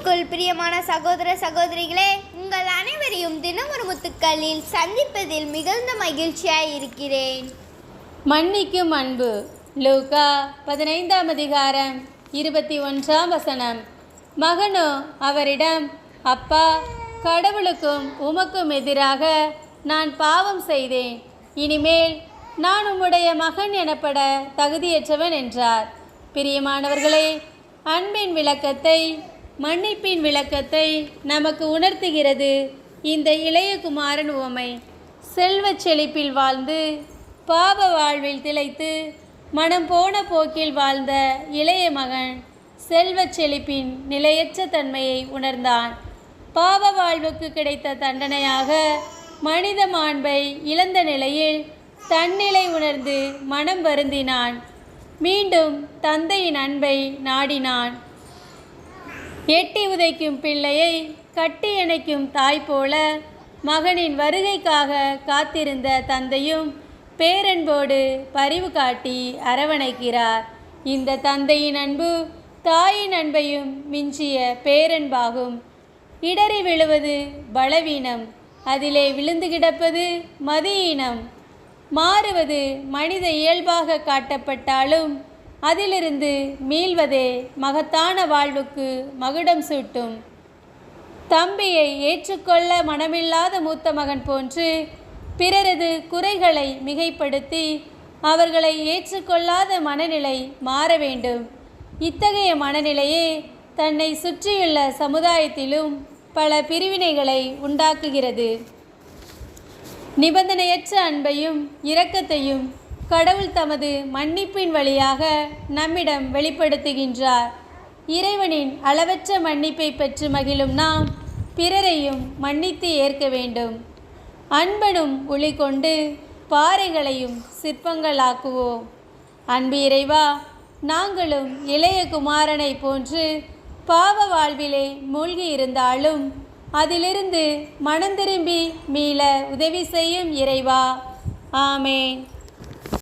கிறிஸ்துவுக்குள் பிரியமான சகோதர சகோதரிகளே உங்கள் அனைவரையும் தினமொரு முத்துக்களில் சந்திப்பதில் மிகுந்த மகிழ்ச்சியாய் இருக்கிறேன். மன்னிக்கும் அன்பு. லூகா பதினைந்தாம் அதிகாரம் இருபத்தி ஒன்றாம் வசனம். மகனோ அவரிடம் அப்பா கடவுளுக்கும் உமக்கும் எதிராக நான் பாவம் செய்தேன். இனிமேல் நான் உம்முடைய மகன் எனப்பட தகுதியற்றவன் என்றார். பிரியமானவர்களே அன்பின் விளக்கத்தை மன்னிப்பின் விளக்கத்தை நமக்கு உணர்த்துகிறது இந்த இளைய குமாரன் உவமை. செல்வச் செழிப்பில் வாழ்ந்து பாவ வாழ்வில் திளைத்து மனம் போன போக்கில் வாழ்ந்த இளைய மகன் செல்வச் செழிப்பின் நிலையற்ற தன்மையை உணர்ந்தான். பாவ வாழ்வுக்கு கிடைத்த தண்டனையாக மனித மாண்பை இழந்த நிலையில் தன்னிலை உணர்ந்து மனம் வருந்தினான். மீண்டும் தந்தையின் அன்பை நாடினான். எட்டி உதைக்கும் பிள்ளையை கட்டி இணைக்கும் தாய் போல மகனின் வருகைக்காக காத்திருந்த தந்தையும் பேரன்போடு பரிவு காட்டி அரவணைக்கிறார். இந்த தந்தையின் அன்பு தாயின் அன்பையும் மிஞ்சிய பேரன்பாகும். இடறி விழுவது பலவீனம். அதிலே விழுந்து கிடப்பது மதியீனம். மாறுவது மனித இயல்பாக காட்டப்பட்டாலும் அதிலிருந்து மீள்வதே மகத்தான வாழ்வுக்கு மகுடம் சூட்டும். தம்பியை ஏற்றுக்கொள்ள மனமில்லாத மூத்த மகன் போன்று பிறரது குறைகளை மிகைப்படுத்தி அவர்களை ஏற்றுக்கொள்ளாத மனநிலை மாற வேண்டும். இத்தகைய மனநிலையே தன்னை சுற்றியுள்ள சமுதாயத்திலும் பல பிரிவினைகளை உண்டாக்குகிறது. நிபந்தனையற்ற அன்பையும் இரக்கத்தையும் கடவுள் தமது மன்னிப்பின் வழியாக நம்மிடம் வெளிப்படுத்துகின்றார். இறைவனின் அளவற்ற மன்னிப்பை பெற்று மகிழும் நாம் பிறரையும் மன்னித்து ஏற்க வேண்டும். அன்பனும் ஒளி கொண்டு பாறைகளையும் சிற்பங்களாக்குவோம். அன்பு இறைவா நாங்களும் இளைய குமாரனை போன்று பாவ வாழ்விலே மூழ்கி இருந்தாலும் அதிலிருந்து மனம் திரும்பி மீள உதவி செய்யும் இறைவா. ஆமேன்.